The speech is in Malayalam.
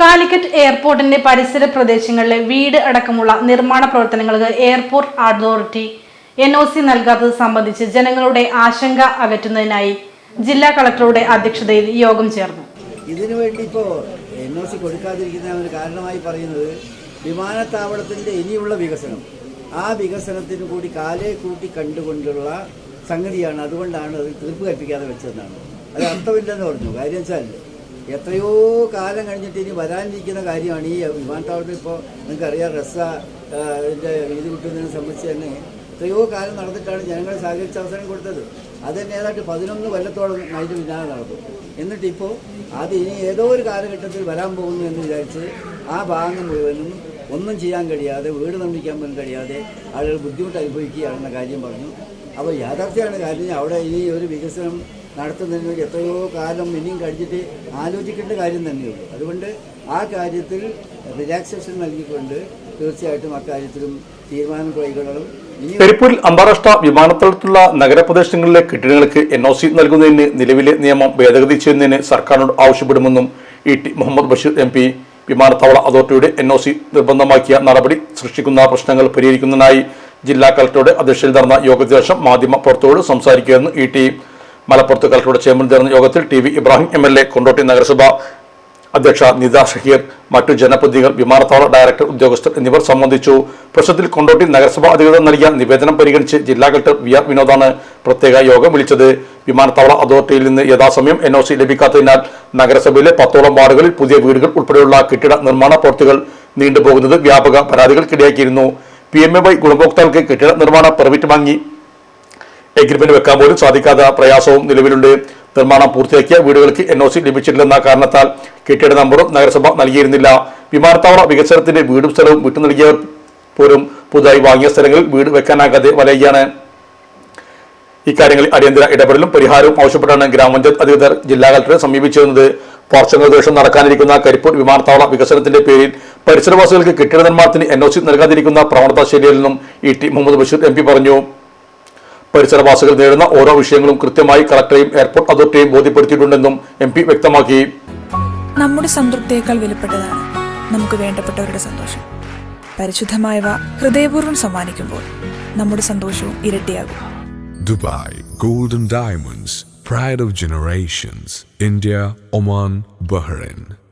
കാലിക്കറ്റ് എയർപോർട്ടിന്റെ പരിസര പ്രദേശങ്ങളിലെ വീട് അടക്കമുള്ള നിർമ്മാണ പ്രവർത്തനങ്ങൾക്ക് airport authority N O C നൽകാത്തത് സംബന്ധിച്ച് ജനങ്ങളുടെ ആശങ്ക അകറ്റുന്നതിനായി ജില്ലാ കളക്ടറുടെ അധ്യക്ഷതയിൽ യോഗം ചേർന്നു. ഇതിനു വേണ്ടി ഇപ്പോൾ എൻ ഒ സി കൊടുക്കാതിരിക്കുന്ന ഒരു കാരണമായി പറയുന്നത് വിമാനത്താവളത്തിന്റെ ഇനിയുള്ള വികസനം. ആ വികസനത്തിന് കൂടി കാലേ കൂട്ടി കണ്ടുകൊണ്ടുള്ള സംഗതിയാണ്. അതുകൊണ്ടാണ് അത് തീർപ്പ് കൽപ്പിക്കാതെ വെച്ചതെന്നാണ്. അത് അർത്ഥമില്ലെന്ന് പറഞ്ഞു. കാര്യം വെച്ചാൽ എത്രയോ കാലം കഴിഞ്ഞിട്ട് ഇനി വരാനിരിക്കുന്ന കാര്യമാണ് ഈ വിമാനത്താവളത്തിൽ ഇപ്പോൾ നിങ്ങൾക്കറിയാം റസ ഇതിന്റെ വീതി കിട്ടുന്നതിനെ സംബന്ധിച്ച് തന്നെ എത്രയോ കാലം നടന്നിട്ടാണ് ജനങ്ങൾ സഹകരിച്ച അവസരം കൊടുത്തത്. അത് തന്നെ ഏതാണ്ട് പതിനൊന്ന് കൊല്ലത്തോളം നൈറ്റ് പിന്നാലെ നടന്നു എന്നിട്ട് ഇപ്പോൾ അത് ഇനി ഏതോ ഒരു കാലഘട്ടത്തിൽ വരാൻ പോകുന്നു എന്ന് വിചാരിച്ച് ആ ഭാഗം മുഴുവനും ഒന്നും ചെയ്യാൻ കഴിയാതെ വീട് നിർമ്മിക്കാൻ പോലും കഴിയാതെ ആളുകൾ ബുദ്ധിമുട്ട് അനുഭവിക്കുകയാണെന്ന കാര്യം പറഞ്ഞു. അപ്പോൾ യാഥാർത്ഥ്യമാണ് കാര്യം. അവിടെ ഇനി ഒരു വികസനം നടത്തുന്നതിന് ഒരു എത്രയോ കാലം ഇനിയും കഴിഞ്ഞിട്ട് ആലോചിക്കേണ്ട കാര്യം തന്നെയുള്ളൂ. അതുകൊണ്ട് ആ കാര്യത്തിൽ റിലാക്സേഷൻ നൽകിക്കൊണ്ട് തീർച്ചയായിട്ടും അക്കാര്യത്തിലും തീരുമാനം കൈകൊള്ളണം കരിപ്പൂരിൽ അന്താരാഷ്ട്ര വിമാനത്താവളത്തിലുള്ള നഗരപ്രദേശങ്ങളിലെ കെട്ടിടങ്ങൾക്ക് എൻ ഒ സി നൽകുന്നതിന് നിലവിലെ നിയമം ഭേദഗതി ചെയ്യുന്നതിന് സർക്കാരിനോട് ആവശ്യപ്പെടുമെന്നും E T Muhammad Basheer M P വിമാനത്താവള അതോറിറ്റിയുടെ എൻ നിർബന്ധമാക്കിയ നടപടി സൃഷ്ടിക്കുന്ന പ്രശ്നങ്ങൾ പരിഹരിക്കുന്നതിനായി ജില്ലാ കളക്ടറുടെ അധ്യക്ഷതയിൽ നടന്ന യോഗത്തിന് ശേഷം മാധ്യമ പ്രവർത്തകരോട് സംസാരിക്കുകയായിരുന്നു ഇ ടി. മലപ്പുറത്ത് കളക്ടറുടെ ചേംബറിൽ ചേർന്ന യോഗത്തിൽ T V Ibrahim M L A Kondotty നഗരസഭ അധ്യക്ഷ നിത ഷഹീർ മറ്റു ജനപ്രതിനിധികൾ വിമാനത്താവള ഡയറക്ടർ ഉദ്യോഗസ്ഥർ എന്നിവർ സംബന്ധിച്ചു. പ്രശ്നത്തിൽ കൊണ്ടോട്ടി നഗരസഭാ അധികൃതർ നൽകിയ നിവേദനം പരിഗണിച്ച് ജില്ലാ കളക്ടർ വി ആർ വിനോദാണ് പ്രത്യേക യോഗം വിളിച്ചത്. വിമാനത്താവള അതോറിറ്റിയിൽ നിന്ന് യഥാസമയം എൻ ഒ സി ലഭിക്കാത്തതിനാൽ നഗരസഭയിലെ പത്തോളം വാർഡുകളിൽ പുതിയ വീടുകൾ ഉൾപ്പെടെയുള്ള കെട്ടിട നിർമ്മാണ പ്രവൃത്തികൾ നീണ്ടുപോകുന്നത് വ്യാപക പരാതികൾക്കിടയാക്കിയിരുന്നു. പി എം എ വൈ ഗുണഭോക്താക്കൾക്ക് കെട്ടിട നിർമ്മാണ പെർമിറ്റ് വാങ്ങി എഗ്രിമെന്റ് വെക്കാൻ പോലും സാധിക്കാത്ത പ്രയാസവും നിലവിലുണ്ട്. നിർമ്മാണം പൂർത്തിയാക്കിയ വീടുകൾക്ക് എൻ ഒ സി ലഭിച്ചിട്ടില്ലെന്ന കാരണത്താൽ കെട്ടിട നമ്പറും നഗരസഭ നൽകിയിരുന്നില്ല. വിമാനത്താവള വികസനത്തിന്റെ വീടും സ്ഥലവും വിട്ടു നൽകിയവർ പോലും പുതുതായി വാങ്ങിയ സ്ഥലങ്ങളിൽ വീട് വെക്കാനാകാതെ വലയുകയാണ്. ഇക്കാര്യങ്ങളിൽ അടിയന്തര ഇടപെടലും പരിഹാരവും ആവശ്യപ്പെട്ടാണ് ഗ്രാമപഞ്ചായത്ത് അധികൃതർ ജില്ലാ കലക്ടറെ സമീപിച്ചിരുന്നത് ദിവസം നടക്കാനിരിക്കുന്ന കരിപ്പൂർ വിമാനത്താവള വികസനത്തിന്റെ പേരിൽ പരിസരവാസികൾക്ക് കെട്ടിട നിർമ്മാണത്തിന് എൻ ഒ സി നൽകാതിരിക്കുന്ന പ്രവണത ശരിയല്ലെന്നും E T Muhammad Basheer M P പറഞ്ഞു. പരിസരവാസികൾ നേരിടുന്ന ഓരോ വിഷയങ്ങളും കൃത്യമായി കളക്ടറെയും എയർപോർട്ട് അതോറിറ്റിയെയും ബോധ്യപ്പെടുത്തിയിട്ടുണ്ടെന്നും എം പി വ്യക്തമാക്കി. നമ്മുടെ സംതൃപ്തിയേക്കാൾ വിലപ്പെട്ടതാണ് നമുക്ക് വേണ്ടപ്പെട്ടവരുടെ സന്തോഷം. പരിശുദ്ധമായവ ഹൃദയപൂർവം സമ്മാനിക്കുമ്പോൾ നമ്മുടെ സന്തോഷവും ഇരട്ടിയാകും. Dubai golden diamonds pride of generations India Oman Bahrain.